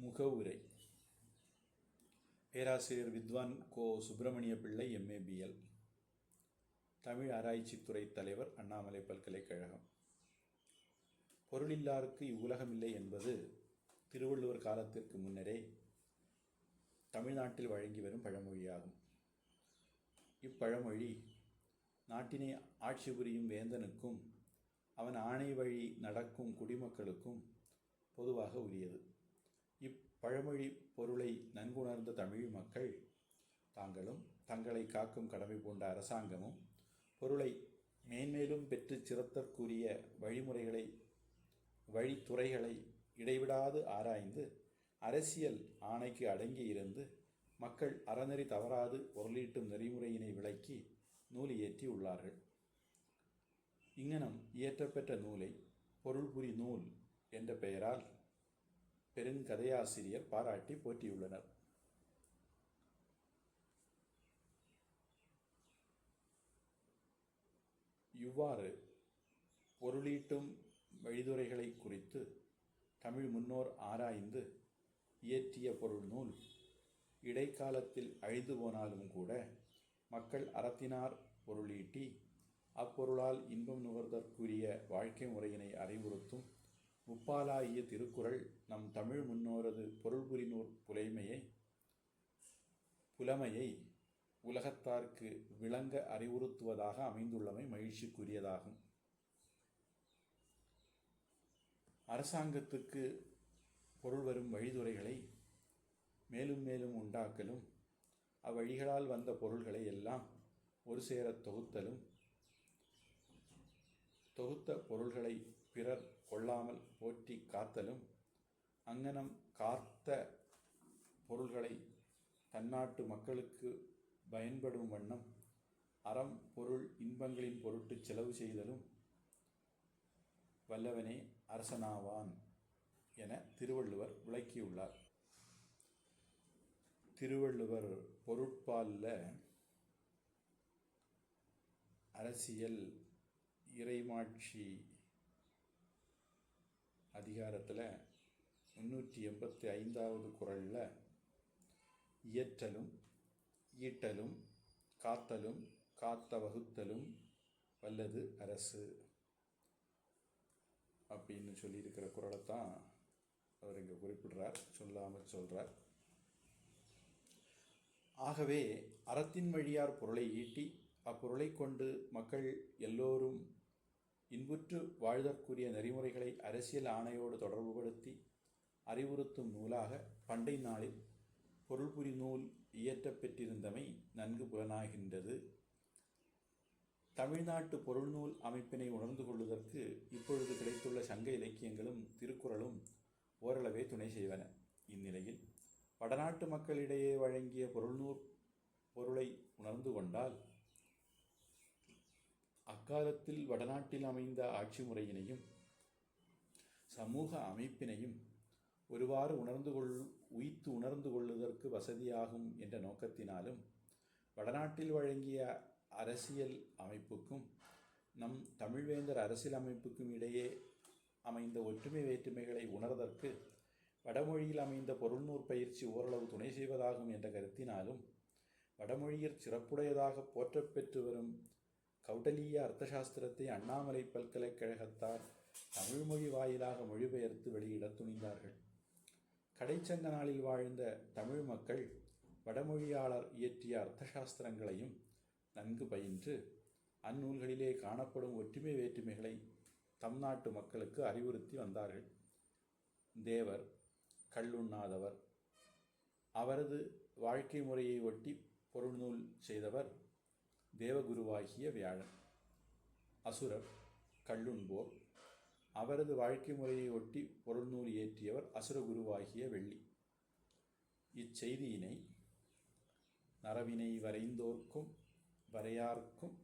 முகவுரை. பேராசிரியர் வித்வான் கோ. சுப்பிரமணிய பிள்ளை எம்ஏபிஎல் தமிழ் ஆராய்ச்சித்துறை தலைவர் அண்ணாமலை பல்கலைக்கழகம். பொருளில்லாருக்கு இவ்வுலகமில்லை என்பது திருவள்ளுவர் காலத்திற்கு முன்னரே தமிழ்நாட்டில் வழங்கி வரும் பழமொழியாகும். இப்பழமொழி நாட்டினை ஆட்சி புரியும் வேந்தனுக்கும் அவன் ஆணை வழி நடக்கும் குடிமக்களுக்கும் பொதுவாக உரியது. இப்பழமொழி பொருளை நன்குணர்ந்த தமிழ் மக்கள் தாங்களும் தங்களை காக்கும் கடமை பூண்ட அரசாங்கமும் பொருளை மேன்மேலும் பெற்று சிறத்தற்குரிய வழிமுறைகளை வழித்துறைகளை இடைவிடாது ஆராய்ந்து அரசியல் ஆணைக்கு அடங்கி இருந்து மக்கள் அறநெறி தவறாது பொருளீட்டும் நெறிமுறையினை விளக்கி நூல் இயற்றி உள்ளார்கள். இங்ஙனம் இயற்றப்பெற்ற நூலை பொருள்புரி நூல் என்ற பெயரால் பெருங்கதையாசிரியர் பாராட்டி போற்றியுள்ளனர். இவ்வாறு பொருளீட்டும் வழிதுறைகளை குறித்து தமிழ் முன்னோர் ஆராய்ந்து இயற்றிய பொருள் நூல் இடைக்காலத்தில் அழிந்து போனாலும் கூட மக்கள் அறத்தினார் பொருளீட்டி அப்பொருளால் இன்பம் நுகர்தற்குரிய வாழ்க்கை முறையினை அறிவுறுத்தும் முப்பாலாகிய திருக்குறள் நம் தமிழ் முன்னோரது பொருள்புரிநூற் புலைமையை புலமையை உலகத்தார்க்கு விளங்க அறிவுறுத்துவதாக அமைந்துள்ளமை மகிழ்ச்சிக்குரியதாகும். அரசாங்கத்துக்கு பொருள் வரும் வழிதுறைகளை மேலும் மேலும் உண்டாக்கலும் அவ்வழிகளால் வந்த பொருள்களை எல்லாம் ஒரு சேர தொகுத்தலும் தொகுத்த பொருள்களை பிறர் கொள்ளாமல் போற்றி காத்தலும் அங்கனம் காத்த பொருள்களை தன்னாட்டு மக்களுக்கு பயன்படும் வண்ணம் அறம் பொருள் இன்பங்களின் பொருட்டு செலவு செய்தலும் வல்லவனே அரசனாவான் என திருவள்ளுவர் விளக்கியுள்ளார். திருவள்ளுவர் பொருட்பாலில் அரசியல் இறைமாட்சி அதிகாரத்தில் முன்னூற்றி எண்பத்தி ஐந்தாவது குரலில் இயற்றலும் ஈட்டலும் காத்தலும் காத்த வகுத்தலும் வல்லது அரசு. அப்படின்னு சொல்லியிருக்கிற குரலை தான் அவர் இங்கே குறிப்பிடுறார் சொல்லாமல் சொல்கிறார் ஆகவே அறத்தின் வழியார் பொருளை ஈட்டி அப்பொருளை கொண்டு மக்கள் எல்லோரும் இன்புற்று வாழ்தற்குரிய நெறிமுறைகளை அரசியல் ஆணையோடு தொடர்புபடுத்தி அறிவுறுத்தும் நூலாக பண்டை நாளில் பொருள்புரி நூல் இயற்றப்பெற்றிருந்தமை நன்கு புலனாகின்றது. தமிழ்நாட்டு பொருள்நூல் அமைப்பினை உணர்ந்து கொள்வதற்கு இப்பொழுது கிடைத்துள்ள சங்க இலக்கியங்களும் திருக்குறளும் ஓரளவே துணை செய்வன. இந்நிலையில் வடநாட்டு மக்களிடையே வழங்கிய பொருள்நூல் பொருளை உணர்ந்து கொண்டால் அக்காலத்தில் வடநாட்டில் அமைந்த ஆட்சி முறையினையும் சமூக அமைப்பினையும் ஒருவாறு உணர்ந்து கொள் உய்த்து உணர்ந்து கொள்வதற்கு வசதியாகும் என்ற நோக்கத்தினாலும் வடநாட்டில் வழங்கிய அரசியல் அமைப்புக்கும் நம் தமிழ்வேந்தர் அரசியல் அமைப்புக்கும் இடையே அமைந்த ஒற்றுமை வேற்றுமைகளை உணர்தற்கு வடமொழியில் அமைந்த பொருள்நூற் பயிற்சி ஓரளவு துணை செய்வதாகும் என்ற கருத்தினாலும் வடமொழியில் சிறப்புடையதாக போற்றப்பெற்று வரும் கௌடலீய அர்த்தசாஸ்திரத்தை அண்ணாமலை பல்கலைக்கழகத்தார் தமிழ்மொழி வாயிலாக மொழிபெயர்த்து வெளியிட துணிந்தார்கள். கடைச்சங்க நாளில் வாழ்ந்த தமிழ் மக்கள் வடமொழியாளர் இயற்றிய அர்த்தசாஸ்திரங்களையும் நன்கு பயின்று அந்நூல்களிலே காணப்படும் ஒற்றுமை வேற்றுமைகளை தம் நாட்டு மக்களுக்கு அறிவுறுத்தி வந்தார்கள். தேவர் கல்லுண்ணாதவர் அவரது வாழ்க்கை முறையை ஒட்டி பொருள்நூல் செய்தவர் தேவகுருவாகிய வியாழன் அசுரர் கல்லுண்போர் அவரது வாழ்க்கை முறையை ஒட்டி பொருள்நூல் இயற்றியவர் அசுரகுருவாகிய வெள்ளி. இச்செய்தியினை நரவினை வரைந்தோர்க்கும் வரையார்க்கும்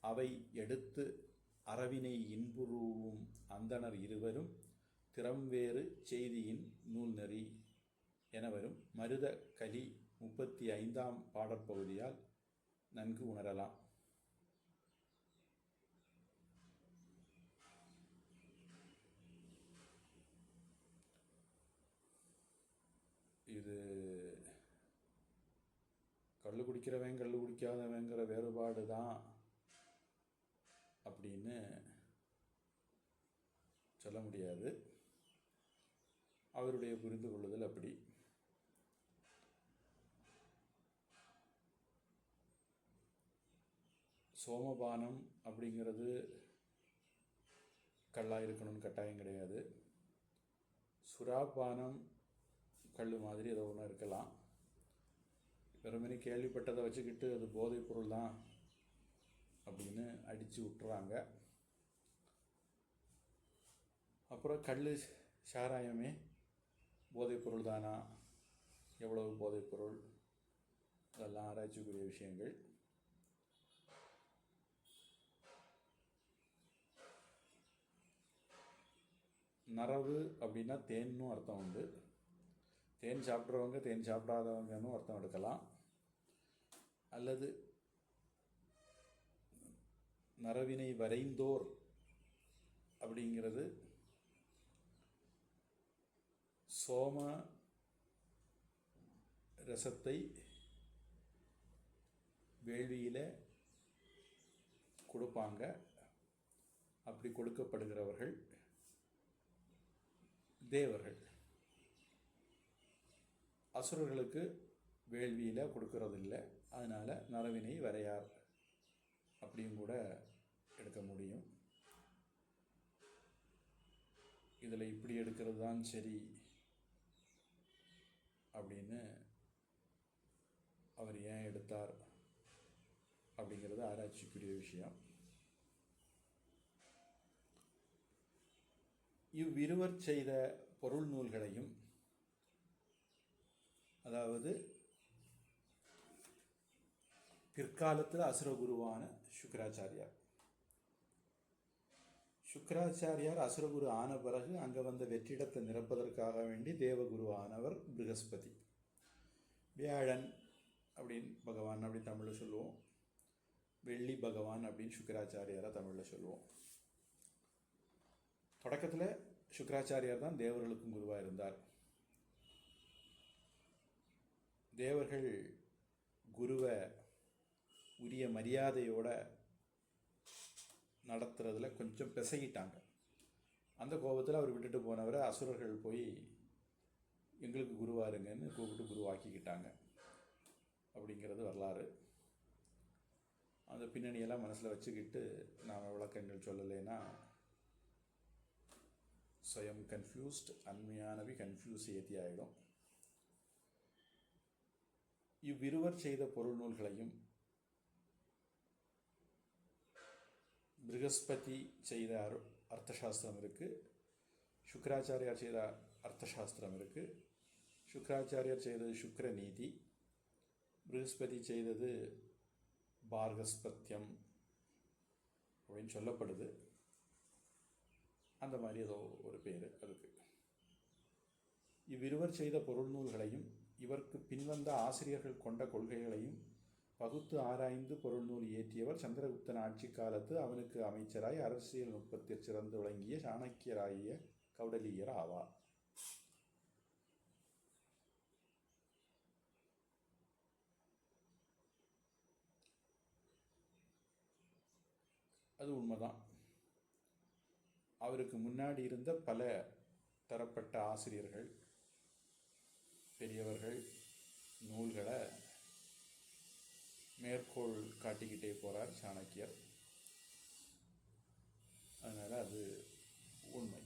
அவை எடுத்து அறவினை இன்புருவும் அந்தணர் இருவரும் திறம்வேறு செய்தியின் நூல் நெறி எனவரும் மருத கலி முப்பத்தி ஐந்தாம் பாடற்பகுதியால் நன்கு உணரலாம். இது கல் குடிக்கிறவன் கல் குடிக்காதவங்கிற வேறுபாடு தான் அப்படின்னு சொல்ல முடியாது. அவருடைய புரிந்து கொள்ளுதல் அப்படி. சோமபானம் அப்படிங்கிறது கல்லாக இருக்கணும்னு கட்டாயம் கிடையாது. சுறாபானம் கல் மாதிரி ஏதோ ஒன்று இருக்கலாம். வெறுமனே கேள்விப்பட்டதை வச்சுக்கிட்டு அது போதைப் பொருள் தான் அப்படின்னு அடித்து விட்டுறாங்க. அப்புறம் கல் சாராயமே போதைப் பொருள் தானா? எவ்வளவு போதைப் பொருள்? அதெல்லாம் ஆராய்ச்சிக்குரிய விஷயங்கள். நரவு அப்படின்னா தேன்னும் அர்த்தம் உண்டு. தேன் சாப்பிட்றவங்க தேன் சாப்பிடாதவங்கன்னு அர்த்தம் எடுக்கலாம். அல்லது நரவினை வரைந்தோர் அப்படிங்கிறது சோம ரசத்தை வேள்வியில் கொடுப்பாங்க. அப்படி கொடுக்கப்படுகிறவர்கள். தேவர்கள் அசுரர்களுக்கு வேள்வியில் கொடுக்கறதில்ல. அதனால் நரவினை வரையார் அப்படியும் கூட எடுக்க முடியும். இதில் இப்படி எடுக்கிறது தான் சரி அப்படின்னு அவர் ஏன் எடுத்தார் அப்படிங்கிறது ஆராய்ச்சிக்குரிய விஷயம். இவ்விருவர் செய்த பொருள் நூல்களையும் அதாவது பிற்காலத்தில் அசுரகுருவான சுக்கராச்சாரியார். சுக்கராச்சாரியார் அசுரகுரு ஆன பிறகு அங்கே வந்த வெற்றிடத்தை நிரப்பதற்காக வேண்டி தேவகுரு ஆனவர் ப்ரகஸ்பதி. வியாழன் அப்படின்னு பகவான் அப்படி தமிழில் சொல்லுவோம். வெள்ளி பகவான் அப்படின்னு சுக்கராச்சாரியாரை தமிழில் சொல்லுவோம். தொடக்கத்தில் சுக்கராச்சாரியார் தான் தேவர்களுக்கும் குருவாக இருந்தார் தேவர்கள் குருவை உரிய மரியாதையோடு நடத்துறதுல கொஞ்சம் பிசகிட்டாங்க. அந்த கோபத்தில் அவர் விட்டுட்டு போனவரை அசுரர்கள் போய் எங்களுக்கு குருவாருங்கன்னு கூப்பிட்டு குருவாக்கிக்கிட்டாங்க. அப்படிங்கிறது வரலாறு. அந்த பின்னணியெல்லாம் மனசில் வச்சுக்கிட்டு நாம் விளக்கங்கள் சொல்லலைன்னா ஸ்வயம் கன்ஃபியூஸ்ட் அண்மையானவி கன்ஃபியூஸ் ஏற்றி ஆகிடும் இவ்விருவர் செய்த பொருள் நூல்களையும் ப்ரகஸ்பதி செய்த அரு அர்த்தசாஸ்திரம் இருக்குது சுக்கராச்சாரியார் செய்த அர்த்தசாஸ்திரம் இருக்குது சுக்கராச்சாரியார் செய்தது சுக்கர நீதி ப்ரகஸ்பதி செய்தது பார்கஸ்பத்தியம் அப்படின்னு சொல்லப்படுது அந்த மாதிரி ஏதோ ஒரு பேர் அதுக்கு. இவ்விருவர் செய்த பொருள் நூல்களையும் இவருக்கு பின்வந்த ஆசிரியர்கள் கொண்ட கொள்கைகளையும் பகுத்து ஆராய்ந்து பொருள் நூல் இயற்றியவர் சந்திரகுப்தன் ஆட்சி காலத்து அவனுக்கு அமைச்சராய் அரசியல் நுட்பத்தில் சிறந்து விளங்கிய சாணக்கியராகிய கௌடலியர் ஆவார். அது உண்மைதான். அவருக்கு முன்னாடி இருந்த பல தரப்பட்ட ஆசிரியர்கள் பெரியவர்கள் நூல்களை மேற்கோள் காட்டிக்கிட்டே போகிறார் சாணக்கியர். அதனால் அது உண்மை.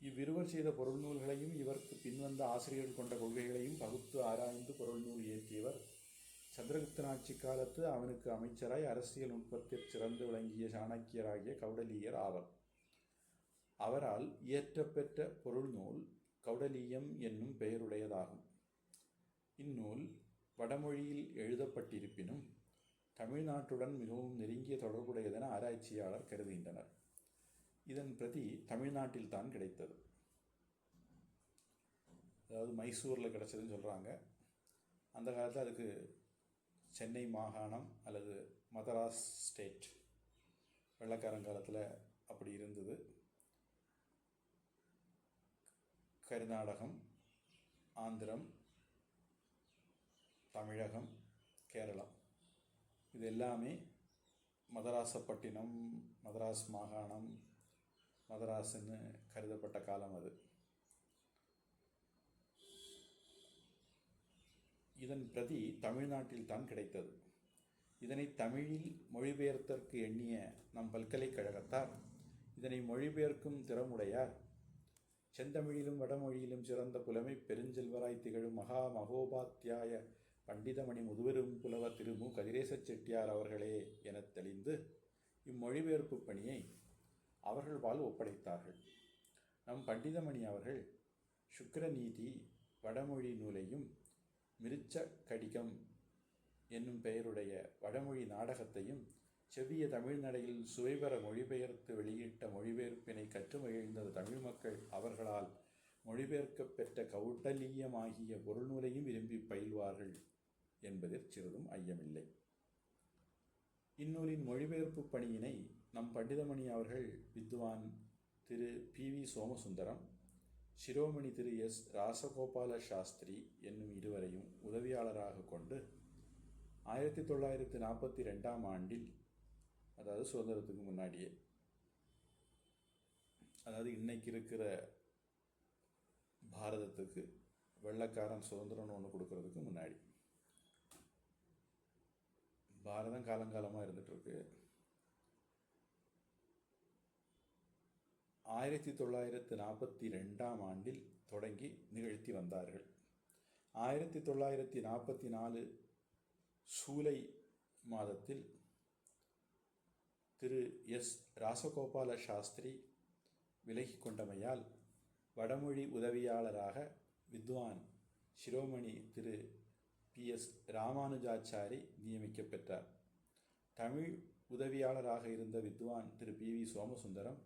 இவ்விருவர் செய்த பொருள் நூல்களையும் இவருக்கு பின்வந்த ஆசிரியர்கள் கொண்ட கொள்கைகளையும் பகுத்து ஆராய்ந்து பொருள் நூல் இயற்றியவர் சந்திரகுப்தனாட்சி காலத்து அவனுக்கு அமைச்சராய் அரசியல் நுட்பத்தில் சிறந்து விளங்கிய சாணக்கியராகிய கௌடலீயர் ஆவர். அவரால் இயற்றப்பெற்ற பொருள் நூல் கௌடலீயம் என்னும் பெயருடையதாகும். இந்நூல் வடமொழியில் எழுதப்பட்டிருப்பினும் தமிழ்நாட்டுடன் மிகவும் நெருங்கிய தொடர்புடையதென ஆராய்ச்சியாளர் கருதுகின்றனர். இதன் பிரதி தமிழ்நாட்டில் தான் கிடைத்தது. அதாவது மைசூரில் கிடச்சதுன்னு சொல்கிறாங்க அந்த காலத்தில் அதுக்கு சென்னை மாகாணம் அல்லது மதராஸ் ஸ்டேட். வெள்ளக்காரங்காலத்தில் அப்படி இருந்தது. கர்நாடகம் ஆந்திரம் தமிழகம் கேரளம் இது எல்லாமே மதராசப்பட்டினம் மதராஸ் மாகாணம் மதராஸ்ன்னு கருதப்பட்ட காலம் அது. இதன் பிரதி தமிழ்நாட்டில் தான் கிடைத்தது. இதனை தமிழில் மொழிபெயர்த்தற்கு எண்ணிய நம் பல்கலைக்கழகத்தார் இதனை மொழிபெயர்க்கும் திறமுடையார் செந்தமிழிலும் வடமொழியிலும் சிறந்த புலமை பெருஞ்செல்வராய் திகழும் மகா மகோபாத்தியாய பண்டிதமணி முதுவரும் புலவர் திருமு கதிரேச செட்டியார் அவர்களே எனத் தெளிந்து இம்மொழிபெயர்ப்பு பணியை அவர்கள்பால் ஒப்படைத்தார்கள். நம் பண்டிதமணி அவர்கள் சுக்கரநீதி வடமொழி நூலையும் மிருச்ச கடிகம் என்னும் பெயருடைய வடமொழி நாடகத்தையும் செவ்விய தமிழ்நடையில் சுவைபெற மொழிபெயர்த்து வெளியிட்ட மொழிபெயர்ப்பினை கற்று மகிழ்ந்த தமிழ் மக்கள். அவர்களால் மொழிபெயர்க்கப் பெற்ற கௌட்டலீயமாகிய பொருள்நூலையும் விரும்பி பயில்வார்கள் என்பதில் சிறிதும் ஐயமில்லை. இந்நூலின் மொழிபெயர்ப்பு பணியினை நம் பண்டிதமணி அவர்கள் வித்வான் Thiru P V Somasundaram Shiromani Thiru S Rajagopala Sastri என்னும் இருவரையும் உதவியாளராக கொண்டு ஆயிரத்தி தொள்ளாயிரத்தி நாற்பத்தி ரெண்டாம் ஆண்டில் அதாவது சுதந்திரத்துக்கு முன்னாடியே அதாவது இன்னைக்கு இருக்கிற பாரதத்துக்கு வெள்ளக்காரன் சுதந்திரம்னு ஒன்று கொடுக்கறதுக்கு முன்னாடி. பாரதம் காலங்காலமாக இருந்துகிட்ருக்கு ஆயிரத்தி தொள்ளாயிரத்து நாற்பத்தி ரெண்டாம் ஆண்டில் தொடங்கி நிகழ்த்தி வந்தார்கள். ஆயிரத்தி தொள்ளாயிரத்தி நாற்பத்தி நாலு சூலை மாதத்தில் திரு எஸ். ராசகோபால சாஸ்திரி விலகி கொண்டமையால் வடமொழி உதவியாளராக வித்வான் சிரோமணி திரு பி. எஸ். ராமானுஜாச்சாரி நியமிக்கப்பெற்றார். தமிழ் உதவியாளராக இருந்த வித்வான் திரு பி. வி. சோமசுந்தரம்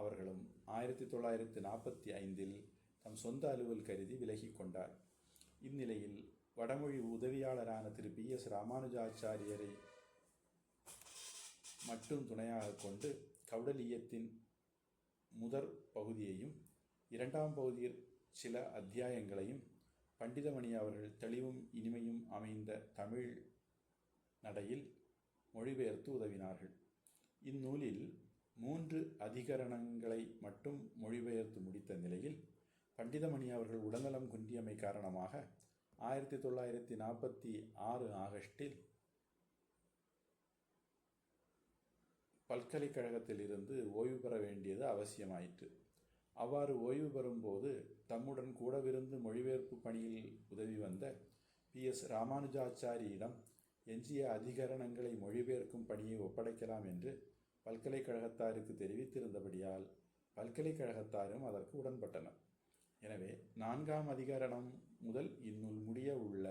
அவர்களும் ஆயிரத்தி தொள்ளாயிரத்தி நாற்பத்தி ஐந்தில் தம் சொந்த அலுவல் கருதி விலகி கொண்டார். இந்நிலையில் வடமொழி உதவியாளரான திரு பி எஸ் ராமானுஜாச்சாரியரை மட்டும் துணையாக கொண்டு கவுடலியத்தின் முதற் பகுதியையும் இரண்டாம் பகுதியில் சில அத்தியாயங்களையும் பண்டிதமணி அவர்கள் தெளிவும் இனிமையும் அமைந்த தமிழ் நடையில் மொழிபெயர்த்து உதவினார்கள். இந்நூலில் மூன்று அதிகரணங்களை மட்டும் மொழிபெயர்த்து முடித்த நிலையில் பண்டிதமணி அவர்கள் உடல்நலம் குன்றியமை காரணமாக ஆயிரத்தி தொள்ளாயிரத்தி நாற்பத்தி ஆறு ஆகஸ்டில் பல்கலைக்கழகத்திலிருந்து ஓய்வு பெற வேண்டியது அவசியமாயிற்று. அவ்வாறு ஓய்வு பெறும்போது தம்முடன் கூடவிருந்து மொழிபெயர்ப்பு பணியில் உதவி வந்த பி. எஸ். ராமானுஜாச்சாரியிடம் எஞ்சிய அதிகரணங்களை மொழிபெயர்க்கும் பணியை ஒப்படைக்கலாம் என்று பல்கலைக்கழகத்தாருக்கு தெரிவித்திருந்தபடியால் பல்கலைக்கழகத்தாரும் அதற்கு உடன்பட்டனர். எனவே நான்காம் அதிகரணம் முதல் இந்நூல் முடிய உள்ள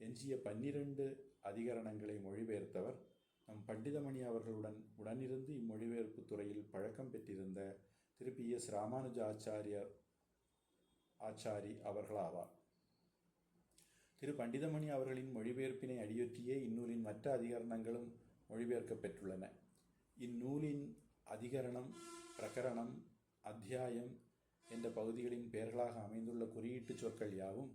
எஞ்சிய பன்னிரண்டு அதிகரணங்களை மொழிபெயர்த்தவர். நம் பண்டிதமணி அவர்களுடன் உடனிருந்து இம்மொழிபெயர்ப்பு துறையில் பழக்கம் பெற்றிருந்த திரு. பி. எஸ். ராமானுஜ ஆச்சாரியர் ஆச்சாரி அவர்களாவார். திரு. பண்டிதமணி அவர்களின் மொழிபெயர்ப்பினை அடியொற்றியே இந்நூலின் மற்ற அதிகரணங்களும் மொழிபெயர்க்கப் பெற்றுள்ளன இந்நூலின் அதிகரணம் பிரகரணம் அத்தியாயம் என்ற பகுதிகளின் பெயர்களாக அமைந்துள்ள குறியீட்டுச் சொற்கள் யாவும்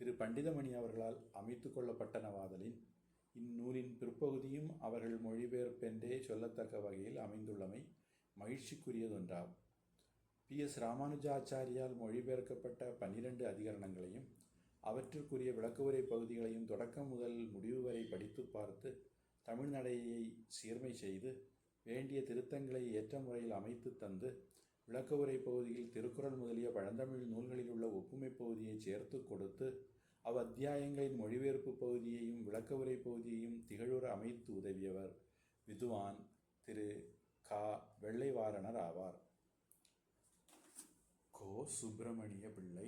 திரு. பண்டிதமணி அவர்களால் அமைத்து கொள்ளப்பட்டனவாதலின் இந்நூலின் பிற்பகுதியும் அவர்கள் மொழிபெயர்ப்பென்றே சொல்லத்தக்க வகையில் அமைந்துள்ளமை மகிழ்ச்சிக்குரியதொன்றாகும். பி. எஸ். ராமானுஜாச்சாரியால் மொழிபெயர்க்கப்பட்ட பன்னிரண்டு அதிகரணங்களையும் அவற்றிற்குரிய விளக்கவுரை பகுதிகளையும் தொடக்கம் முதல் முடிவு வரை படித்து பார்த்து தமிழ்நடையை சீர்மை செய்து வேண்டிய திருத்தங்களை ஏற்ற முறையில் அமைத்து தந்து விளக்கவுரை பகுதியில் திருக்குறள் முதலிய பழந்தமிழ் நூல்களில் உள்ள ஒப்புமை பகுதியை சேர்த்து கொடுத்து அவ் அத்தியாயங்களின் மொழிபெயர்ப்பு பகுதியையும் விளக்கவுரை பகுதியையும் திகழுற அமைத்து உதவியவர் விதுவான் திரு. கா. வெள்ளைவாரணர் ஆவார். கோ. சுப்பிரமணிய பிள்ளை